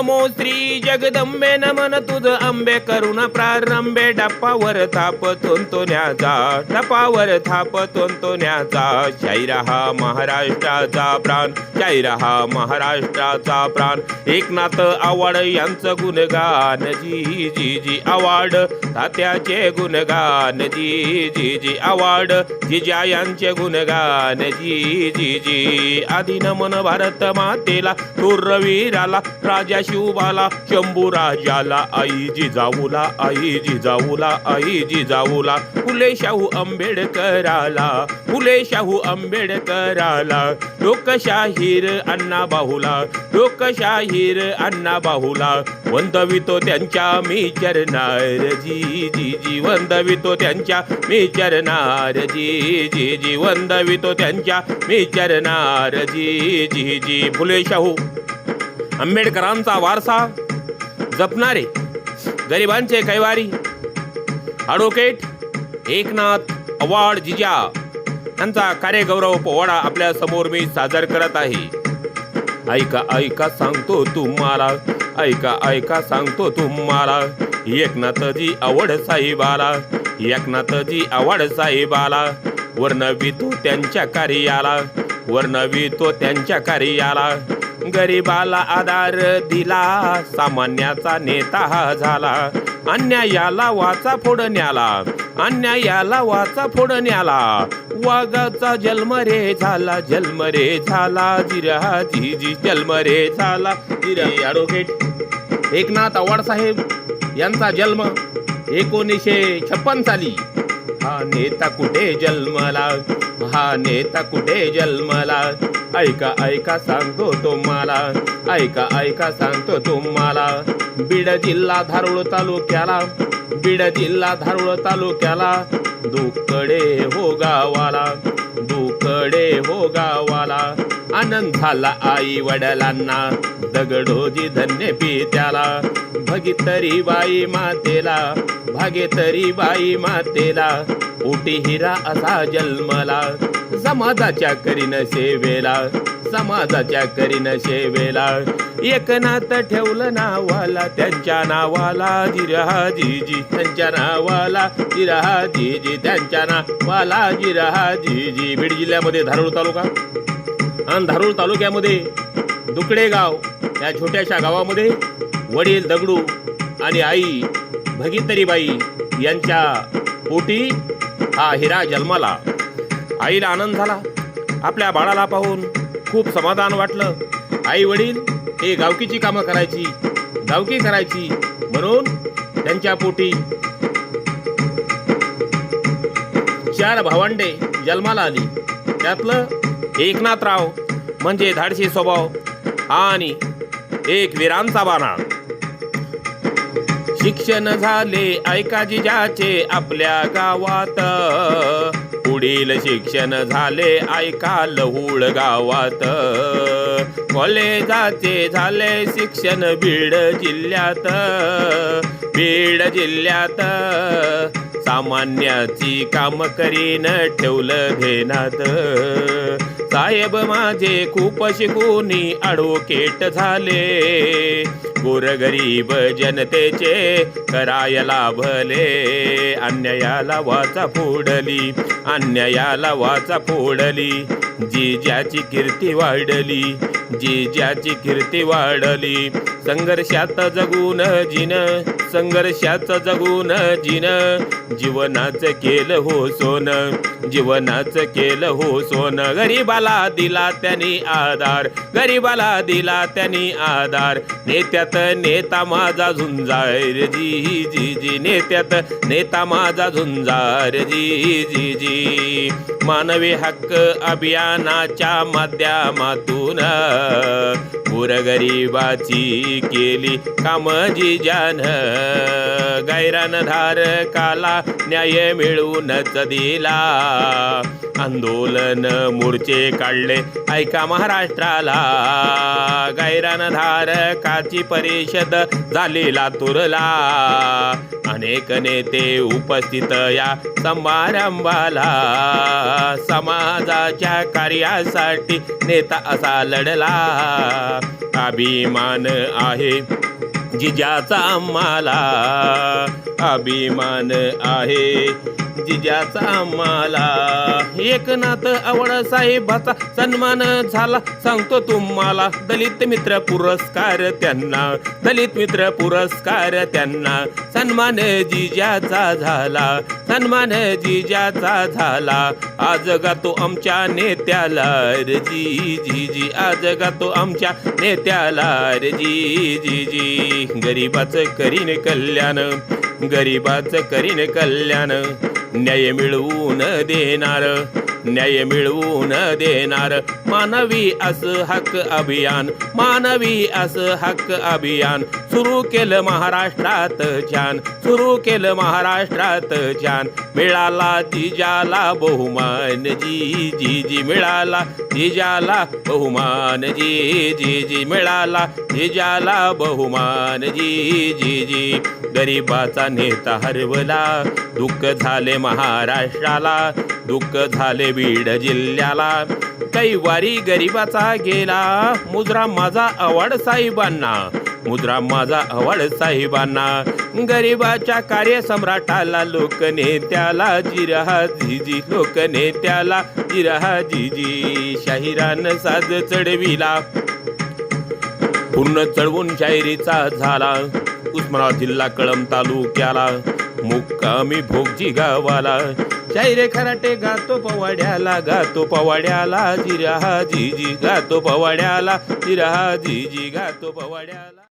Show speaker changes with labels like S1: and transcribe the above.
S1: नमो श्री जगदंबे नमन तुझ अंबे करुणा प्रारंभे. डप्पावर थाप तोंतोण्याचा डपावर थाप तोंतोण्याचा शाईरा हा महाराष्ट्राचा प्राण शाईरा हा महाराष्ट्राचा प्राण. एकनाथ आवाड यांचं गुणगान जी जी जी आवाड. तात्याचे गुणगान जी जी जी आवाड. जिजा यांचे गुणगान जी जी जी. आधी नमन भारत मातेला थोरवीराला राजा शिवबाला शंभू राजाला आई जिजाऊला आई जिजाऊला आई जिजाऊला. फुले शाहू आंबेडकराला फुले शाहू आंबेडकराला. लोकशाहीर अण्णा बाहुला लोकशाहीर अण्णा बाहुला वंदवितो त्यांच्या मी चरणार. जी जी जी वंदवितो त्यांच्या मी चरणार. जी जी जी वंदवितो त्यांच्या मी चरणार. जी जी जी फुले शाहू. आंबेडकरांचा वारसा जपणारे गरिबांचे कैवारी. ॲडव्होकेट एकनाथ अवॉर्ड जिजा यांचा कार्यगौरव पोवाडा आपल्यासमोर मी सादर करत आहे. ऐका ऐका सांगतो तुम्हाला. ऐका ऐका सांगतो तुम्हाला. एकनाथजी आवड साहेबाला. एकनाथजी आवड साहेबाला. वर्णवितो त्यांच्या कार्याला. वर्णवितो त्यांच्या कार्याला. गरीबाला आधार दिला सामान्याचा नेता हा झाला. अन्यायाला वाचा फोडण्याला अन्यायाला वाचा फोडण्याला वाघाचा जन्म रे झाला जन्म रे झाला जिरा जी जी जन्म रे झाला. जिरा ॲडव्होकेट एकनाथ आव्हाड साहेब यांचा जन्म एकोणीसशे छप्पन साली. हा नेता कुठे जन्मला? हा नेता कुठे जन्मला? ऐका ऐका सांगतो तुम्हाला. ऐका ऐका सांगतो तुम्हाला. बीड जिल्हा धारूळ तालुक्याला. बीड जिल्हा धारूळ तालुक्याला. दुकडे हो गावाला. दुकडे हो गावाला. आनंद झाला आई वडिलांना. दगडोजी धन्य पित्याला. भगितरी बाई मातेला. भागेतरी बाई मातेला. पोटी हिरा असा जन्मला. समाजाच्या करीन सेवेला. समाजाच्या करीन सेवेला. एकनाथ ठेवलं नावाला. त्यांच्या नावाला जिरहा जीजी त्यांच्या नावाला जिरहा जीजी त्यांच्या नावाला जिरहा जीजी बीड जिल्ह्यामध्ये धारूळ तालुका. आणि धारूळ तालुक्यामध्ये दुकडे गाव या छोट्याशा गावामध्ये वडील दगडू आणि आई भगितरीबाई यांच्या पोटी हा हिरा जन्माला. आईला आनंद झाला. आपल्या बाळाला पाहून खूप समाधान वाटलं. आई वडील हे गावकीची कामं करायची गावकी करायची म्हणून त्यांच्या पोटी चार भावंडे जन्माला आली. त्यातलं एकनाथराव म्हणजे धाडशी स्वभाव आणि एक वीरांचा बाणा. शिक्षण झाले ऐका जिजाचे आपल्या गावात. पुढील शिक्षण झाले ऐका लहुळ गावात. कॉलेजाचे झाले शिक्षण बीड जिल्ह्यात. बीड जिल्ह्यात सामान्याची काम करीन ठेवलं घेनात. साहेब माझे खूप शिकूनी अडवोकेट झाले. गोरगरीब जनतेचे करायला भले. अन्यायाला वाचा फोडली अन्यायाला वाचा फोडली. जी ज्याची कीर्ती वाढली जी ज्याची कीर्ती वाढली. संघर्षात जगून जिन संघर्षात जगून जिन. जीवनाचं केलं हो सोन जीवनाचं केलं हो सोन. गरीबाला दिला त्यांनी आधार गरीबाला दिला त्यांनी आधार. नेत्यात नेता माझा झुंजार जी जी जी. नेत्यात नेता माझा झुंजार जी जी जी. मानवी हक्क अभियानाच्या माध्यमातून गोरगरिबाची केली. कामजी जान गायरान धारकाला न्याय मिळवूनच दिला. आंदोलन मोर्चे काढले ऐका महाराष्ट्राला. गायरान धारकाची परिषद झाली लातूरला अनेक नेते उपस्थित या समारंभाला. समाजाच्या कार्यासाठी नेता असा लढला. अभिमान आहे. जिजाचा आम्हाला अभिमान आहे. जिजाचा आम्हाला एकनाथ आवड साहेबाचा सन्मान झाला. सांगतो तुम्हाला दलित मित्र पुरस्कार त्यांना दलित मित्र पुरस्कार त्यांना. सन्मान जिजाचा झाला. सन्मान जिजाचा झाला. आज गातो आमच्या नेत्याला रे जी जी. जी आज गातो आमच्या नेत्याला रे जी जी जी. गरीबाचं करीन कल्याण गरीबाचं करीन कल्याण. न्याय मिळवून देणार. न्याय मिळवून देणार. मानवी असं हक्क अभियान मानवी असं हक्क अभियान. सुरू केलं महाराष्ट्रात छान सुरू केलं महाराष्ट्रात छान. मिळाला जिजाला बहुमान जी जी जी मिळाला जिजाला बहुमान जी जी जी मिळाला जिजाला बहुमान जी जी जी. गरीबाचा नेता हरवला दुःख झाले महाराष्ट्राला दुःख झाले बीड जिल्ह्याला. कैवारी गरीबाचा गेला. मुजरा माझा आवाड साहेबांना. मुद्रा माझा आवाड साहेबांना. गरीबाच्या कार्यसम्राटाला लोकनेत्याला जिरहा जिजी लोकनेत्याला जिरहा जिजी शाहिरान साज चढविला. पूर्ण चढवून शाहिरीचा झाला. उस्मानाबाद जिल्हा कळम तालुक्याला. मुक्कामी भोगजी गावाला. शायरे खराटे गातो पवाड्याला गातो पवाड्याला जिरा जी जी गातो पवाड्याला जिरा जी जी गातो पवाड्याला.